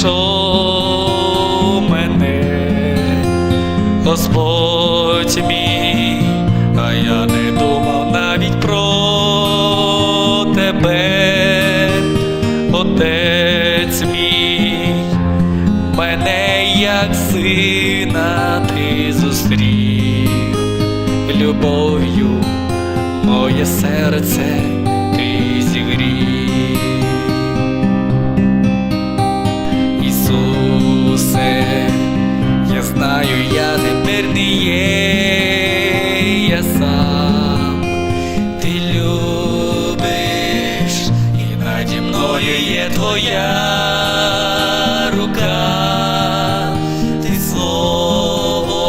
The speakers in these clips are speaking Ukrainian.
знайшов мене, Господь мій, а я не думав навіть про тебе, Отець мій, мене як сина ти зустрів. Любов'ю, моє серце не є, я сам, ти любиш, і наді мною є твоя рука, ти слово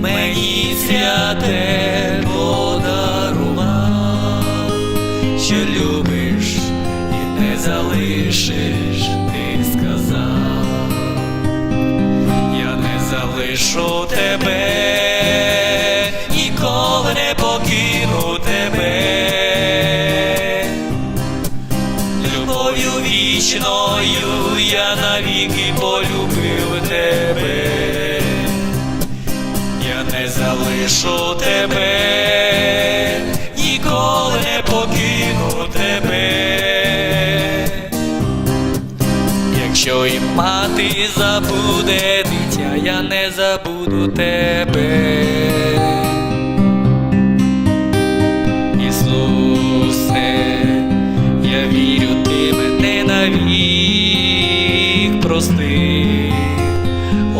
мені святе подарував, що любиш і не залишиш, залишу тебе, ніколи не покину тебе, любов'ю вічною я навіки полюбив тебе. Я не залишу тебе, ніколи не покину тебе. Якщо і мати забуде я не забуду тебе. Ісусе, я вірю, ти мене навік. Простив,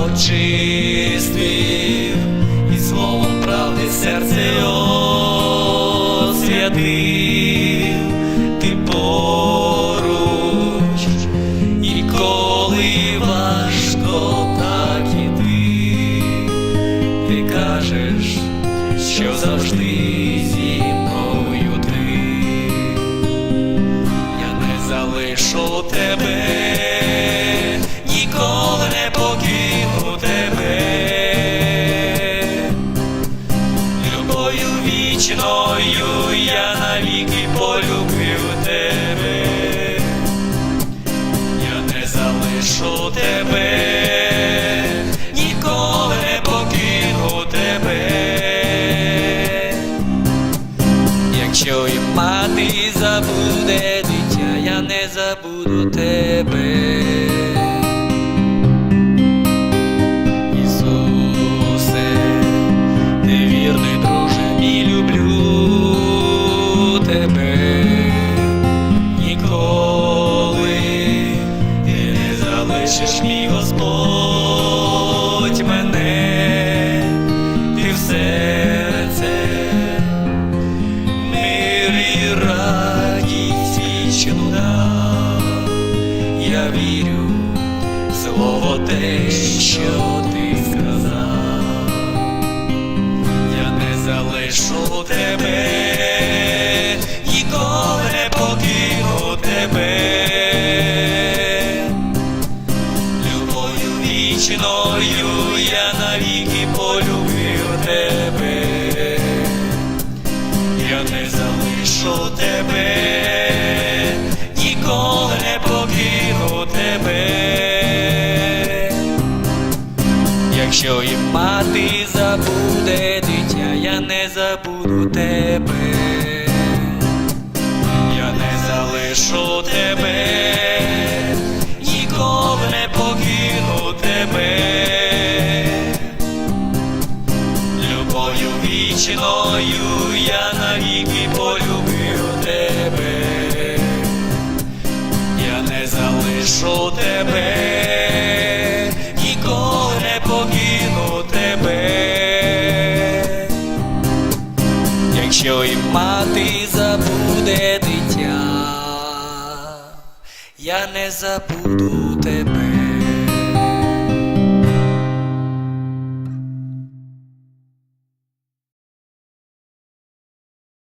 очистив і словом правди серце освятив, ти поруч, тебе, ніколи не покину тебе. Любою вічною я навіки полюбив тебе. Я не залишу тебе, ніколи покину тебе. Якщо і мати забуде не забуду тебе. Те, що ти сказав. Я не залишу тебе, ніколи не покину тебе. Любов'ю вічною я навіки полюбив тебе. Я не залишу тебе, Якщо і мати забуде дитя, я не забуду тебе. Я не залишу тебе, ніколи не покину тебе. Любов'ю вічною я навіки полюбив тебе. Я не залишу тебе, Якщо і мати забуде дитя, я не забуду